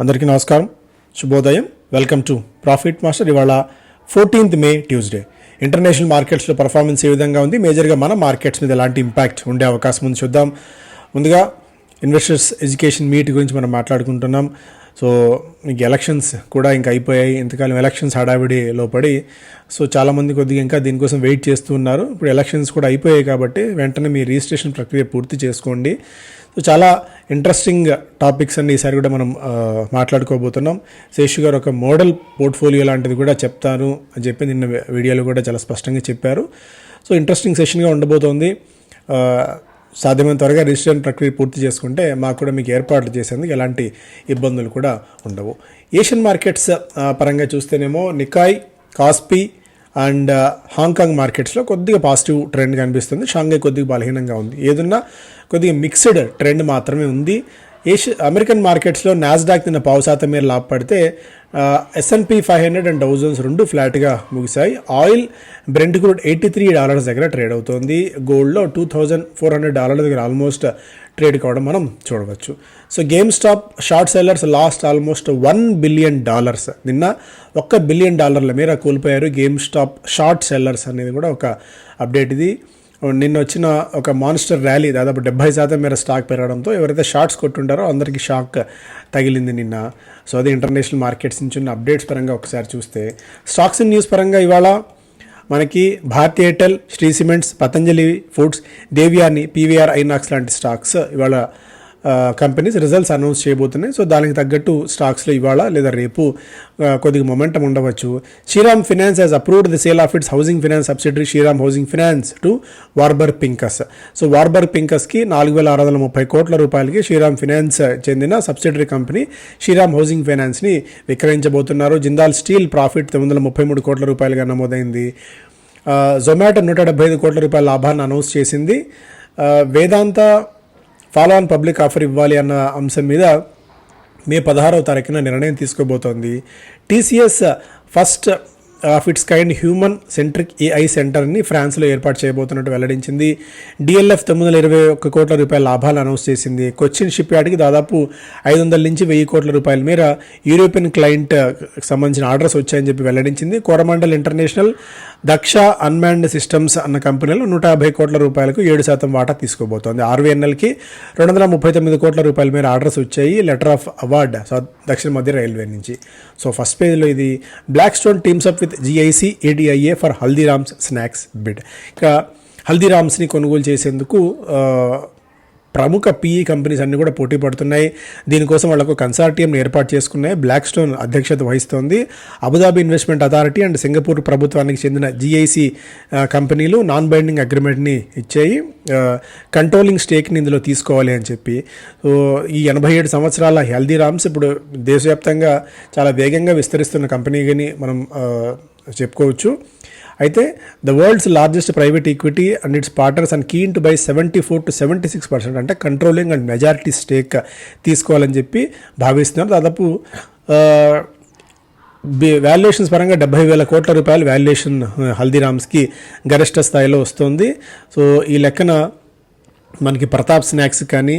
అందరికీ నమస్కారం. శుభోదయం. వెల్కమ్ టు ప్రాఫిట్ మాస్టర్ ఇవాళ ఫోర్టీన్త్ మే ట్యూస్డే ఇంటర్నేషనల్ మార్కెట్స్లో పర్ఫార్మెన్స్ ఏ విధంగా ఉంది? మేజర్గా మన మార్కెట్స్ మీద ఎలాంటి ఇంపాక్ట్ ఉండే అవకాశం ఉంది చూద్దాం. ముందుగా ఇన్వెస్టర్స్ ఎడ్యుకేషన్ మీట్ గురించి మనం మాట్లాడుకుంటున్నాం. సో మీకు ఎలక్షన్స్ కూడా ఇంకా అయిపోయాయి. ఇంతకాలం ఎలక్షన్స్ హడావిడిలో లోపడి. సో చాలామంది కొద్దిగా ఇంకా దీనికోసం వెయిట్ చేస్తూ ఉన్నారు. ఇప్పుడు ఎలక్షన్స్ కూడా అయిపోయాయి కాబట్టి వెంటనే మీ రిజిస్ట్రేషన్ ప్రక్రియ పూర్తి చేసుకోండి. సో చాలా ఇంట్రెస్టింగ్ టాపిక్స్ అన్ని ఈసారి కూడా మనం మాట్లాడుకోబోతున్నాం. శేషు గారు ఒక మోడల్ పోర్ట్ఫోలియో లాంటిది కూడా చెప్తాను అని చెప్పి నిన్న వీడియోలో కూడా చాలా స్పష్టంగా చెప్పారు. సో ఇంట్రెస్టింగ్ సెషన్గా ఉండబోతోంది. సాధ్యమైన త్వరగా రిజిస్ట్రేషన్ ప్రక్రియ పూర్తి చేసుకుంటే మాకు కూడా మీకు ఏర్పాట్లు చేసేందుకు ఎలాంటి ఇబ్బందులు కూడా ఉండవు. ఏషియన్ మార్కెట్స్ పరంగా చూస్తేనేమో నికాయ్ కాస్పీ అండ్ హాంకాంగ్ మార్కెట్స్లో కొద్దిగా పాజిటివ్ ట్రెండ్ కనిపిస్తుంది. షాంఘై కొద్దిగా బలహీనంగా ఉంది. ఏదున్నా కొద్దిగా మిక్స్డ్ ట్రెండ్ మాత్రమే ఉంది. ఏషియా అమెరికన్ మార్కెట్స్లో నాస్డాక్ నిన్న పావు శాతం మేర లాభపడితే S and P five hundred and thousands రెండు ఫ్లాట్గా ముగిశాయి. Oil brent crude eighty three dollars దగ్గర ట్రేడ్ అవుతోంది. గోల్డ్లో టూ థౌజండ్ ఫోర్ హండ్రెడ్ డాలర్ల దగ్గర ఆల్మోస్ట్ ట్రేడ్ కావడం మనం చూడవచ్చు. So GameStop short sellers lost almost one billion dollars. నిన్న ఒక్క బిలియన్ డాలర్ల మేర కోల్పోయారు గేమ్ స్టాప్ షార్ట్ సెల్లర్స్ అనేది కూడా ఒక అప్డేట్ ఇది. నిన్న వచ్చిన ఒక మాన్స్టర్ ర్యాలీ దాదాపు డెబ్బై శాతం మేర స్టాక్ పెరగడంతో ఎవరైతే షార్ట్స్ కొట్టుంటారో అందరికీ షాక్ తగిలింది నిన్న. సో అది ఇంటర్నేషనల్ మార్కెట్స్ నుంచి ఉన్న అప్డేట్స్ పరంగా ఒకసారి చూస్తే స్టాక్స్ అండ్ న్యూస్ పరంగా ఇవాళ మనకి Bharti Airtel Shree cements Patanjali foods Devyani PVR INOX లాంటి స్టాక్స్ ఇవాళ కంపెనీస్ రిజల్ట్స్ అనౌన్స్ చేయబోతున్నాయి. సో దానికి తగ్గట్టు స్టాక్స్లో ఇవాళ లేదా రేపు కొద్దిగా మొమెంటం ఉండవచ్చు. Shriram finance has approved the sale of its housing finance subsidiary Shriram housing finance to Warburg Pincus so Warburg పింకస్కి నాలుగు వేల ఆరు వందల ముప్పై కోట్ల రూపాయలకి శ్రీరామ్ ఫినాన్స్ చెందిన సబ్సిడరీ కంపెనీ శ్రీరామ్ హౌసింగ్ ఫైనాన్స్ని విక్రయించబోతున్నారు. జిందాల్ స్టీల్ ప్రాఫిట్ తొమ్మిది వందల ముప్పై మూడు కోట్ల రూపాయలుగా నమోదైంది. జొమాటో నూట డెబ్బై ఐదు కోట్ల రూపాయల లాభాన్ని అనౌన్స్ చేసింది. Vedanta follow on public offer ఇవ్వాలి అన్న అంశం మీద మే పదహారవ తారీఖున నిర్ణయం తీసుకోబోతోంది. TCS first of its kind human centric AI సెంటర్ని ఫ్రాన్స్లో ఏర్పాటు చేయబోతున్నట్టు వెల్లడించింది. డిఎల్ఎఫ్ తొమ్మిది వందల ఇరవై ఒక్క కోట్ల రూపాయల లాభాలు అనౌన్స్ చేసింది. కొచ్చిన్ షిప్ యార్డ్కి దాదాపు ఐదు వందల నుంచి వెయ్యి కోట్ల రూపాయల మేర యూరోపియన్ క్లయింట్ సంబంధించిన ఆర్డర్స్ వచ్చాయని చెప్పి వెల్లడించింది. Coromandel international Daksh unmanned systems అన్న కంపెనీలో నూట యాభై కోట్ల రూపాయలకు ఏడు శాతం వాటా తీసుకోబోతోంది. ఆర్వీఎన్ఎల్కి రెండు వందల ముప్పై తొమ్మిది కోట్ల రూపాయల మేర ఆర్డర్స్ వచ్చాయి. లెటర్ ఆఫ్ అవార్డ్ దక్షిణ మధ్య రైల్వే నుంచి. సో ఫస్ట్ పేజ్లో ఇది Blackstone teams up with GIC ADIA for Haldiram's snacks bid ఇక హల్దీరామ్స్ని కొనుగోలు చేసేందుకు ఆ, ప్రముఖ పీఈ కంపెనీస్ అన్ని కూడా పోటీ పడుతున్నాయి. దీనికోసం వాళ్ళకు కన్సార్టియం ఏర్పాటు చేసుకున్నాయి బ్లాక్ స్టోన్ అధ్యక్షత వహిస్తోంది. Abu Dhabi investment authority and Singapore ప్రభుత్వానికి చెందిన జిఐసి కంపెనీలు నాన్ బైండింగ్ అగ్రిమెంట్ని ఇచ్చాయి కంట్రోలింగ్ స్టేక్ని ఇందులో తీసుకోవాలి అని చెప్పి. సో ఈ ఎనభై ఏడు సంవత్సరాల హెల్దీరామ్స్ ఇప్పుడు దేశవ్యాప్తంగా చాలా వేగంగా విస్తరిస్తున్న కంపెనీని మనం చెప్పుకోవచ్చు. అయితే the world's largest private equity and its partners and keen to buy seventy four to seventy six percent అంటే కంట్రోలింగ్ అండ్ మెజారిటీ స్టేక్ తీసుకోవాలని చెప్పి భావిస్తున్నారు. దాదాపు వాల్యుయేషన్స్ పరంగా డెబ్బై వేల కోట్ల రూపాయల వాల్యుయేషన్ హల్దీరామ్స్కి గరిష్ట స్థాయిలో వస్తుంది. సో ఈ లెక్కన మనకి ప్రతాప్ స్నాక్స్ కానీ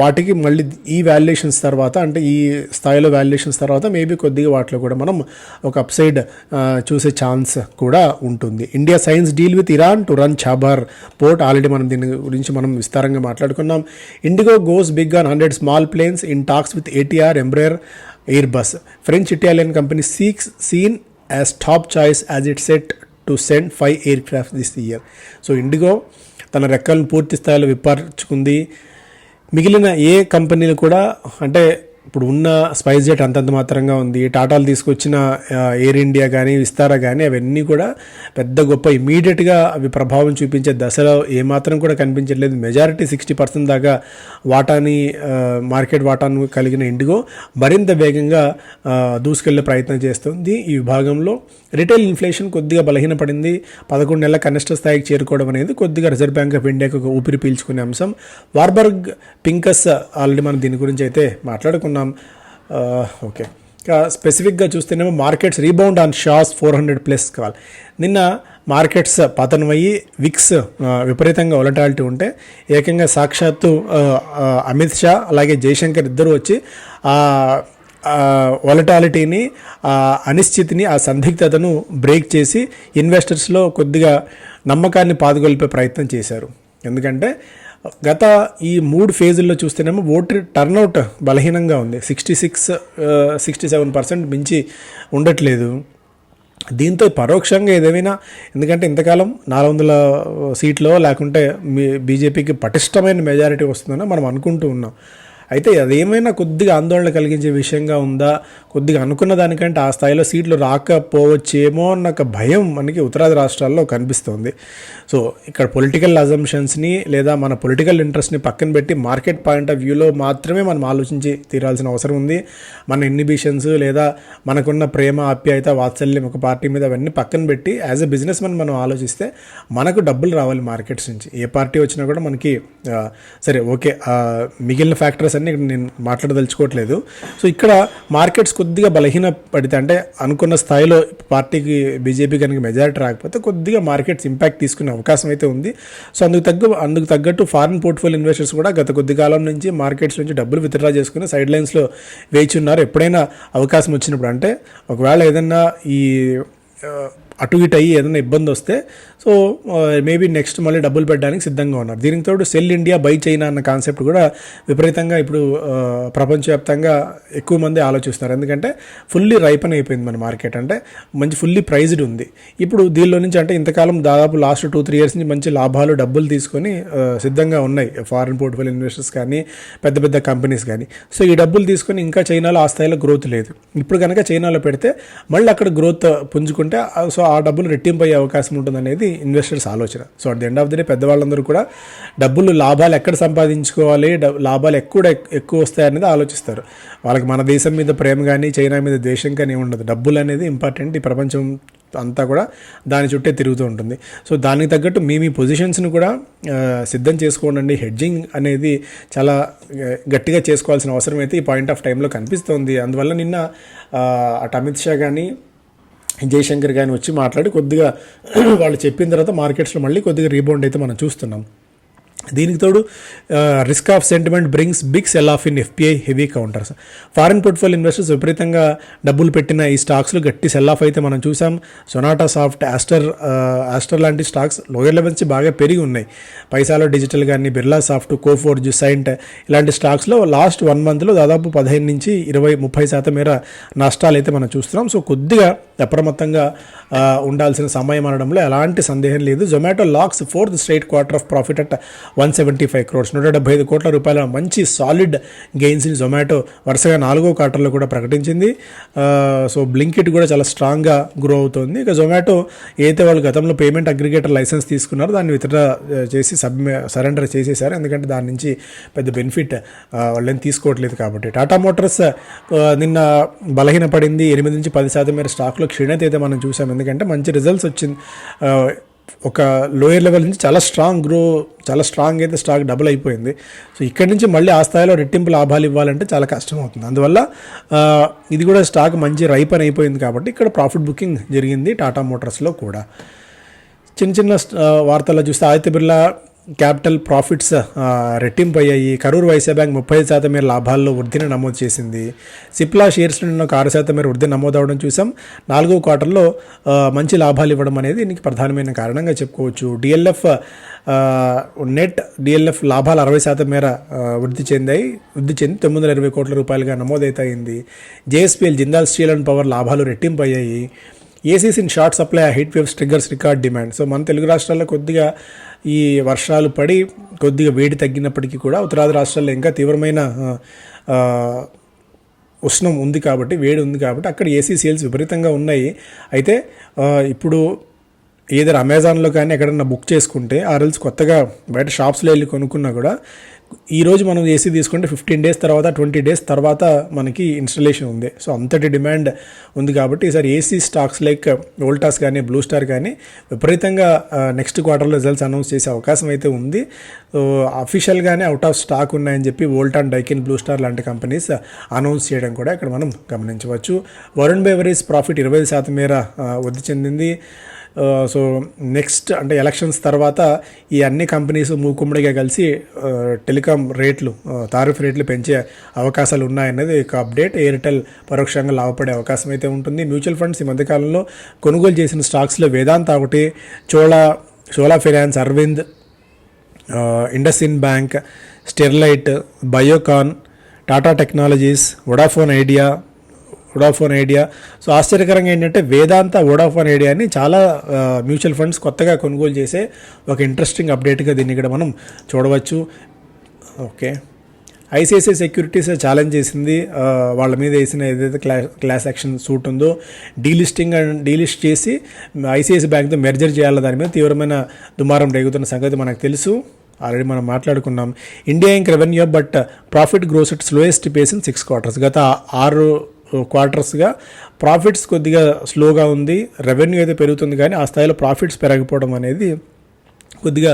వాటికి మళ్ళీ ఈ వాల్యుయేషన్స్ తర్వాత అంటే ఈ స్థాయిలో వాల్యుయేషన్స్ తర్వాత మేబీ కొద్దిగా వాటిలో కూడా మనం ఒక అప్సైడ్ చూసే ఛాన్స్ కూడా ఉంటుంది. India signs deal with Iran to run Chabahar port already మనం దీని గురించి మనం విస్తారంగా మాట్లాడుకున్నాం. IndiGo goes big on hundred small planes in talks with ATR Embraer Airbus French Italian company seeks seen as top choice as it set to send five aircraft this year so IndiGo తన రెక్కలను పూర్తి స్థాయిలో విప్పర్చుకుంది. మిగిలిన ఏ కంపెనీలు కూడా అంటే ఇప్పుడు ఉన్న స్పైస్ జెట్ అంతంత మాత్రంగా ఉంది. టాటాలు తీసుకొచ్చిన ఎయిర్ ఇండియా కానీ విస్తారా కానీ అవన్నీ కూడా పెద్ద గొప్ప ఇమీడియట్గా అవి ప్రభావం చూపించే దశలో ఏమాత్రం కూడా కనిపించట్లేదు. మెజారిటీ సిక్స్టీ పర్సెంట్ దాకా వాటాని మార్కెట్ వాటాను కలిగిన ఇండిగో మరింత వేగంగా దూసుకెళ్ళే ప్రయత్నం చేస్తుంది. ఈ విభాగంలో రిటైల్ ఇన్ఫ్లేషన్ కొద్దిగా బలహీనపడింది. పదకొండు నెలల కనిష్ట స్థాయికి చేరుకోవడం అనేది కొద్దిగా రిజర్వ్ బ్యాంక్ ఆఫ్ ఇండియాకు ఊపిరి పీల్చుకునే అంశం. వార్బర్గ్ పింకస్ ఆల్రెడీ మనం దీని గురించి అయితే మాట్లాడుకున్నాం. చూస్తున్నాం. ఓకే. స్పెసిఫిక్గా చూస్తేనేమో markets rebound on shows four hundred plus call నిన్న మార్కెట్స్ పతనమయ్యి విక్స్ విపరీతంగా ఒలటాలిటీ ఉంటే ఏకంగా సాక్షాత్తు అమిత్ షా అలాగే జయశంకర్ ఇద్దరు వచ్చి ఆ ఆ అనిశ్చితిని ఆ సందిగ్ధతను బ్రేక్ చేసి ఇన్వెస్టర్స్లో కొద్దిగా నమ్మకాన్ని పాదుగొల్పే ప్రయత్నం చేశారు. ఎందుకంటే గత ఈ మూడు ఫేజుల్లో చూస్తేనేమో ఓటర్ టర్నౌట్ బలహీనంగా ఉంది. Sixty six sixty seven percent మించి ఉండట్లేదు. దీంతో పరోక్షంగా ఏదేమైనా ఎందుకంటే ఇంతకాలం నాలుగు వందల సీట్లో లేకుంటే మీ బీజేపీకి పటిష్టమైన మెజారిటీ వస్తుందని మనం అనుకుంటూ ఉన్నాం. అయితే అదేమైనా కొద్దిగా ఆందోళన కలిగించే విషయంగా ఉందా? కొద్దిగా అనుకున్న దానికంటే ఆ స్థాయిలో సీట్లు రాకపోవచ్చేమో అన్న ఒక భయం మనకి ఉత్తరాది రాష్ట్రాల్లో కనిపిస్తోంది. సో ఇక్కడ పొలిటికల్ అజంప్షన్స్ని లేదా మన పొలిటికల్ ఇంట్రెస్ట్ని పక్కన పెట్టి మార్కెట్ పాయింట్ ఆఫ్ వ్యూలో మాత్రమే మనం ఆలోచించి తీరాల్సిన అవసరం ఉంది. మన ఇన్హిబిషన్స్ లేదా మనకున్న ప్రేమ ఆప్యాయత వాత్సల్యం ఒక పార్టీ మీద అవన్నీ పక్కన పెట్టి యాజ్ ఎ బిజినెస్ మ్యాన్ మనం ఆలోచిస్తే మనకు డబ్బులు రావాలి మార్కెట్స్ నుంచి. ఏ పార్టీ వచ్చినా కూడా మనకి సరే ఓకే మిగిలిన ఫ్యాక్టర్స్ అన్ని ఇక్కడ నేను మాట్లాడదలుచుకోవట్లేదు. సో ఇక్కడ మార్కెట్స్ కొద్దిగా బలహీన పడితే అంటే అనుకున్న స్థాయిలో పార్టీకి బీజేపీ కనుక మెజారిటీ రాకపోతే కొద్దిగా మార్కెట్స్ ఇంపాక్ట్ తీసుకునే అవకాశం అయితే ఉంది. సో అందుకు తగ్గ అందుకు తగ్గట్టు ఫారిన్ పోర్ట్ఫోలియో ఇన్వెస్టర్స్ కూడా గత కొద్ది కాలం నుంచి మార్కెట్స్ నుంచి డబ్బులు విత్డ్రా చేసుకుని సైడ్ లైన్స్లో వేచి ఉన్నారు. ఎప్పుడైనా అవకాశం వచ్చినప్పుడు అంటే ఒకవేళ ఏదన్నా ఈ అటు ఇటు అయ్యి ఏదైనా ఇబ్బంది వస్తే సో మేబీ నెక్స్ట్ మళ్ళీ డబ్బులు పెట్టడానికి సిద్ధంగా ఉన్నారు. దీనికి తోడు సెల్ ఇండియా బై చైనా అన్న కాన్సెప్ట్ కూడా విపరీతంగా ఇప్పుడు ప్రపంచవ్యాప్తంగా ఎక్కువ మంది ఆలోచిస్తున్నారు. ఎందుకంటే ఫుల్లీ రైపన్ అయిపోయింది మన మార్కెట్ అంటే మంచి ఫుల్లీ ప్రైజ్డ్ ఉంది. ఇప్పుడు దీనిలో నుంచి అంటే ఇంతకాలం దాదాపు లాస్ట్ టూ త్రీ ఇయర్స్ నుంచి మంచి లాభాలు డబ్బులు తీసుకొని సిద్ధంగా ఉన్నాయి. ఫారిన్ పోర్ట్ఫోలియో ఇన్వెస్టర్స్ కానీ పెద్ద పెద్ద కంపెనీస్ కానీ. సో ఈ డబ్బులు తీసుకొని ఇంకా చైనాలో ఆ స్థాయిలో గ్రోత్ లేదు. ఇప్పుడు కనుక చైనాలో పెడితే మళ్ళీ అక్కడ గ్రోత్ పుంజుకుంటే సో ఆ డబ్బులు రెట్టింపు అయ్యే అవకాశం ఉంటుంది అనేది ఇన్వెస్టర్స్ ఆలోచన. So at the end of the day పెద్దవాళ్ళందరూ కూడా డబ్బులు లాభాలు ఎక్కడ సంపాదించుకోవాలి లాభాలు ఎక్కువ ఎక్కువ వస్తాయనేది ఆలోచిస్తారు. వాళ్ళకి మన దేశం మీద ప్రేమ కానీ చైనా మీద ద్వేషం కానీ ఉండదు. డబ్బులు అనేది ఇంపార్టెంట్ ఈ ప్రపంచం అంతా కూడా దాని చుట్టే తిరుగుతూ ఉంటుంది. సో దానికి తగ్గట్టు మీ మీ పొజిషన్స్ని కూడా సిద్ధం చేసుకోండి హెడ్జింగ్ అనేది చాలా గట్టిగా చేసుకోవాల్సిన అవసరం అయితే ఈ పాయింట్ ఆఫ్ టైంలో కనిపిస్తోంది. అందువల్ల నిన్న అటు అమిత్ షా కానీ జయశంకర్ కానీ వచ్చి మాట్లాడి కొద్దిగా వాళ్ళు చెప్పిన తర్వాత మార్కెట్స్లో మళ్ళీ కొద్దిగా రీబౌండ్ అయితే మనం చూస్తున్నాం. దీనికి తోడు risk off sentiment brings big sell off in FPI heavy counters foreign portfolio investors విపరీతంగా డబ్బులు పెట్టిన ఈ స్టాక్స్లు గట్టి సెల్ ఆఫ్ అయితే మనం చూసాం. సొనాటా సాఫ్ట్ ఆస్టర్ ఆస్టర్ లాంటి స్టాక్స్ లోయర్ లెవెల్స్ నుంచి బాగా పెరిగి ఉన్నాయి. పైసాలో డిజిటల్ కానీ బిర్లా సాఫ్ట్ కోఫోర్జ్ సైంట్ ఇలాంటి స్టాక్స్లో లాస్ట్ వన్ మంత్లో దాదాపు పదిహేను నుంచి ఇరవై ముప్పై శాతం మేర నష్టాలు అయితే మనం చూస్తున్నాం. సో కొద్దిగా అప్రమత్తంగా ఉండాల్సిన సమయం అనడంలో ఎలాంటి సందేహం లేదు. Zomato logs fourth straight quarter of profit at one seventy five crores. నూట డెబ్బై ఐదు కోట్ల రూపాయల మంచి సాలిడ్ గెయిన్స్ని జొమాటో వరుసగా నాలుగో క్వార్టర్లో కూడా ప్రకటించింది. సో బ్లింకిట్ కూడా చాలా స్ట్రాంగ్గా గ్రో అవుతుంది. ఇక జొమాటో ఏదైతే వాళ్ళు గతంలో పేమెంట్ అగ్రిగేటర్ లైసెన్స్ తీసుకున్నారో దాన్ని విత్డ్రా చేసి సబ్ సరెండర్ చేసేసారు ఎందుకంటే దాని నుంచి పెద్ద బెనిఫిట్ వాళ్ళని తీసుకోవట్లేదు కాబట్టి. టాటా మోటార్స్ నిన్న బలహీనపడింది. ఎనిమిది నుంచి పది శాతం మేర స్టాక్లో క్షీణత అయితే మనం చూసాం. ఎందుకంటే మంచి రిజల్ట్స్ వచ్చింది. ఒక లోయర్ లెవెల్ నుంచి చాలా స్ట్రాంగ్ గ్రో చాలా స్ట్రాంగ్ అయితే స్టాక్ డబుల్ అయిపోయింది. సో ఇక్కడి నుంచి మళ్ళీ ఆ స్థాయిలో రెట్టింపు లాభాలు ఇవ్వాలంటే చాలా కష్టం అవుతుంది. అందువల్ల ఇది కూడా స్టాక్ మంచి రైపన్ అయిపోయింది కాబట్టి ఇక్కడ ప్రాఫిట్ బుకింగ్ జరిగింది టాటా మోటార్స్లో కూడా. చిన్న చిన్న వార్తల్లో చూస్తే ఆదిత్య బిర్లా క్యాపిటల్ ప్రాఫిట్స్ రెట్టింపు అయ్యాయి కరూర్ వైశ్య బ్యాంక్ ముప్పై శాతం మేర లాభాల్లో వృద్ధిని నమోదు చేసింది. సిప్లా షేర్స్ నిన్న ఒక ఆరు శాతం మేర వృద్ధి నమోదవడం చూసాం. నాలుగో క్వార్టర్లో మంచి లాభాలు ఇవ్వడం అనేది దీనికి ప్రధానమైన కారణంగా చెప్పుకోవచ్చు. డిఎల్ఎఫ్ నెట్ డిఎల్ఎఫ్ లాభాలు అరవై శాతం మేర వృద్ధి చెందాయి. వృద్ధి చెంది తొమ్మిది వందల ఇరవై కోట్ల రూపాయలుగా నమోదైతాయింది. JSPL Jindal steel and power లాభాలు రెట్టింపు అయ్యాయి ACs in short supply heat waves triggers record demand. So మన తెలుగు రాష్ట్రాల్లో కొద్దిగా ఈ వర్షాలు పడి కొద్దిగా వేడి తగ్గినప్పటికీ కూడా ఉత్తరాది రాష్ట్రాల్లో ఇంకా తీవ్రమైన ఉష్ణం ఉంది కాబట్టి వేడి ఉంది కాబట్టి అక్కడ ఏసీ సేల్స్ విపరీతంగా ఉన్నాయి. అయితే ఇప్పుడు ఏదైనా అమెజాన్లో కానీ ఎక్కడన్నా బుక్ చేసుకుంటే ఆర్ఎల్స్ కొత్తగా బయట షాప్స్లో వెళ్ళి కొనుక్కున్నా కూడా ఈరోజు మనం ఏసీ తీసుకుంటే ఫిఫ్టీన్ డేస్ తర్వాత ట్వంటీ డేస్ తర్వాత మనకి ఇన్స్టలేషన్ ఉంది. సో అంతటి డిమాండ్ ఉంది కాబట్టి ఈసారి ఏసీ స్టాక్స్ లైక్ వోల్టాస్ కానీ బ్లూ స్టార్ కానీ విపరీతంగా నెక్స్ట్ క్వార్టర్లో రిజల్ట్స్ అనౌన్స్ చేసే అవకాశం అయితే ఉంది. అఫీషియల్గానే అవుట్ ఆఫ్ స్టాక్ ఉన్నాయని చెప్పి వోల్టాన్ డైకిన్ బ్లూ స్టార్ లాంటి కంపెనీస్ అనౌన్స్ చేయడం కూడా ఇక్కడ మనం గమనించవచ్చు. వరుణ్ బెవరేజ్ ప్రాఫిట్ ఇరవై శాతం మేర వృద్ధి చెందింది. సో నెక్స్ట్ అంటే ఎలక్షన్స్ తర్వాత ఈ అన్ని కంపెనీస్ మూకుమ్మడిగా కలిసి టెలికాం రేట్లు తారిఫ్ తారీఫ్ రేట్లు పెంచే అవకాశాలు ఉన్నాయన్నది ఒక అప్డేట్. ఎయిర్టెల్ పరోక్షంగా లాభపడే అవకాశం అయితే ఉంటుంది. మ్యూచువల్ ఫండ్స్ ఈ మధ్యకాలంలో కొనుగోలు చేసిన స్టాక్స్లో వేదాంత ఒకటి Chola Chola finance Arvind IndusInd bank Sterlite Biocon Tata technologies Vodafone Idea Vodafone Idea so ఆశ్చర్యకరంగా ఏంటంటే వేదాంత వొడాఫోన్ ఐడియాని చాలా మ్యూచువల్ ఫండ్స్ కొత్తగా కొనుగోలు చేసే ఒక ఇంట్రెస్టింగ్ అప్డేట్గా దీన్ని ఇక్కడ మనం చూడవచ్చు. ఓకే ఐసిఐసిఐ సెక్యూరిటీస్ ఛాలెంజ్ చేసింది. వాళ్ళ మీద వేసిన ఏదైతే క్లా క్లాస్ యాక్షన్ సూట్ ఉందో డీలిస్టింగ్ అండ్ డీలిస్ట్ చేసి ఐసిఐసిఐ బ్యాంక్తో మెర్జర్ చేయాలి దాని మీద తీవ్రమైన దుమారం రేగుతున్న సంగతి మనకు తెలుసు. ఆల్రెడీ మనం మాట్లాడుకున్నాం. India Inc revenue but profit grows at slowest pace in six quarters గత ఆరు క్వార్టర్స్గా ప్రాఫిట్స్ కొద్దిగా స్లోగా ఉంది. రెవెన్యూ అయితే పెరుగుతుంది కానీ ఆ స్థాయిలో ప్రాఫిట్స్ పెరగకపోవడం అనేది కొద్దిగా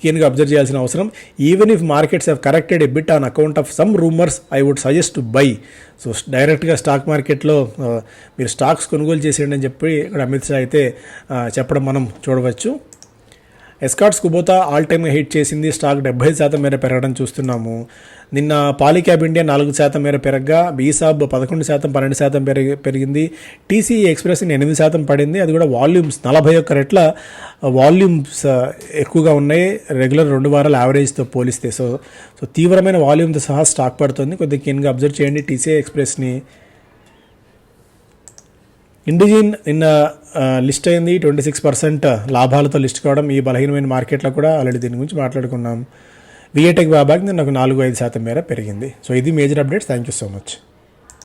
కీన్గా అబ్జర్వ్ చేయాల్సిన అవసరం. Even if markets have corrected a bit on account of some rumours I would suggest to buy so డైరెక్ట్గా స్టాక్ మార్కెట్లో మీరు స్టాక్స్ కొనుగోలు చేసేయండి అని చెప్పి ఇక్కడ అమిత్ షా అయితే చెప్పడం మనం చూడవచ్చు. Escorts Kubota all time hit చేసింది స్టాక్ డెబ్బై శాతం మేర పెరగడం చూస్తున్నాము. నిన్న పాలిక్యాబ్ ఇండియా నాలుగు శాతం మేర పెరగగా బీసాబ్ పదకొండు శాతం పన్నెండు శాతం పెరిగి పెరిగింది. టీసీ ఎక్స్ప్రెస్ ఎనిమిది శాతం పడింది. అది కూడా వాల్యూమ్స్ నలభై ఒక్క రెట్ల వాల్యూమ్స్ ఎక్కువగా ఉన్నాయి. రెగ్యులర్ రెండు వారాల యావరేజ్తో పోలిస్తే. సో సో తీవ్రమైన వాల్యూమ్తో సహా స్టాక్ పడుతుంది. కొద్దిగా కీన్గా అబ్జర్వ్ చేయండి టీసీ ఎక్స్ప్రెస్ని ఇండిజిన్ నిన్న లిస్ట్ అయింది. ట్వంటీ సిక్స్ పర్సెంట్ లాభాలతో లిస్ట్ కావడం ఈ బలహీనమైన మార్కెట్లో కూడా ఆల్రెడీ దీని గురించి మాట్లాడుకున్నాం. విఏటెక్ బాబాకి నేను నాకు నాలుగు ఐదు శాతం మేర పెరిగింది. సో ఇది major updates thank you so much